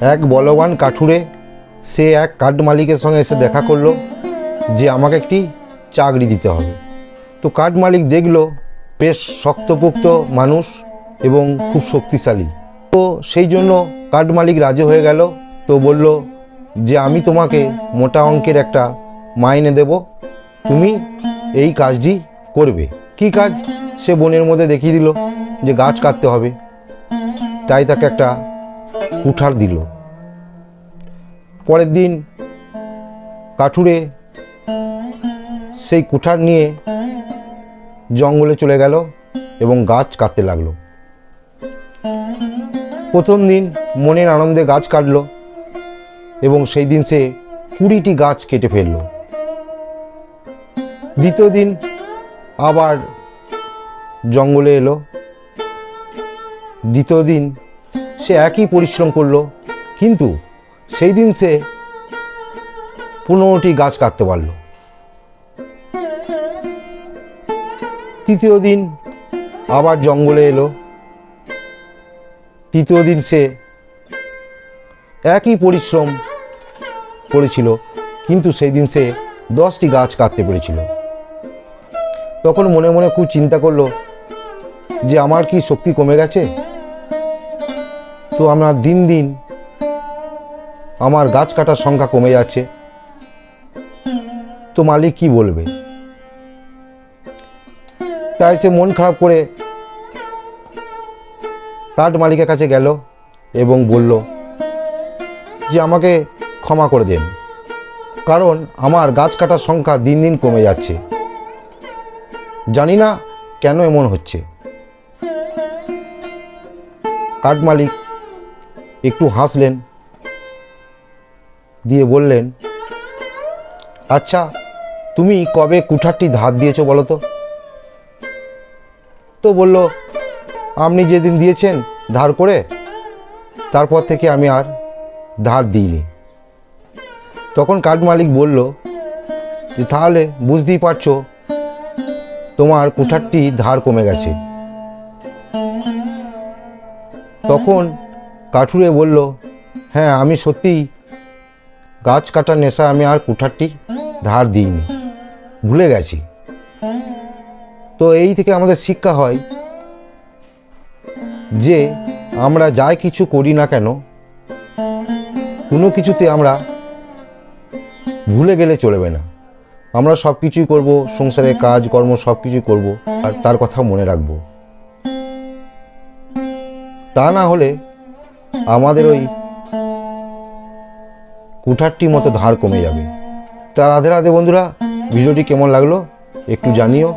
এক বলবান কাঠুরে, সে এক কাঠ মালিকের সঙ্গে এসে দেখা করল যে আমাকে একটি চাকরি দিতে হবে। তো কাঠ মালিক দেখল, বেশ শক্তপোক্ত মানুষ এবং খুব শক্তিশালী। তো সেই জন্য কাঠ মালিক রাজি হয়ে গেল। তো বলল যে, আমি তোমাকে মোটা অঙ্কের একটা মাইনে দেব। তুমি এই কাজটি করবে। কি কাজ? সে বনের মধ্যে দেখিয়ে দিল যে গাছ কাটতে হবে। তাই তাকে একটা কুঠার দিল। পরের দিন কাঠুরে সেই কুঠার নিয়ে জঙ্গলে চলে গেল এবং গাছ কাটতে লাগল। প্রথম দিন মনের আনন্দে গাছ কাটলো এবং সেই দিন সে কুড়িটি গাছ কেটে ফেলল। দ্বিতীয় দিন আবার জঙ্গলে এলো। দ্বিতীয় দিন সে একই পরিশ্রম করল, কিন্তু সেই দিন সে পনেরোটি গাছ কাটতে পারল। তৃতীয় দিন আবার জঙ্গলে এলো। তৃতীয় দিন সে একই পরিশ্রম করেছিল, কিন্তু সেই দিন সে দশটি গাছ কাটতে পেরেছিল। তখন মনে মনে খুব চিন্তা করল যে, আমার কি শক্তি কমে গেছে? তো আমার দিন দিন আমার গাছ কাটার সংখ্যা কমে যাচ্ছে। তো মালিক কি বলবে? তাই সে মন খারাপ করে কাঠ মালিকের কাছে গেল এবং বলল যে আমাকে ক্ষমা করে দেন, কারণ আমার গাছ কাটার সংখ্যা দিন দিন কমে যাচ্ছে। জানি না কেন এমন হচ্ছে। কাঠ মালিক একটু হাসলেন, দিয়ে বললেন আচ্ছা তুমি কবে কুঠারটি ধার দিয়েছ বলো তো? তো বলল, আপনি যেদিন দিয়েছেন ধার করে, তারপর থেকে আমি আর ধার দিইনি। তখন কাঠ মালিক বলল, যে তাহলে বুঝতেই পারছ, তোমার কুঠারটি ধার কমে গেছে। তখন কাঠুরে বলল হ্যাঁ আমি সত্যিই গাছ কাটার নেশা আমি আর কুঠারটি ধার দিইনি। ভুলে গেছি। তো এই থেকে আমাদের শিক্ষা হয় যে আমরা যাই কিছু করি না কেন, কোনো কিছুতে আমরা ভুলে গেলে চলবে না। আমরা সব কিছুই করব, সংসারে কাজ, কর্ম সব কিছুই করব, আর তার কথা মনে রাখব। তা না হলে আমাদের ওই কুঠারটির মতো ধার কমে যাবে। তা রাধে রাধে বন্ধুরা, ভিডিওটি কেমন লাগল একটু জানিও।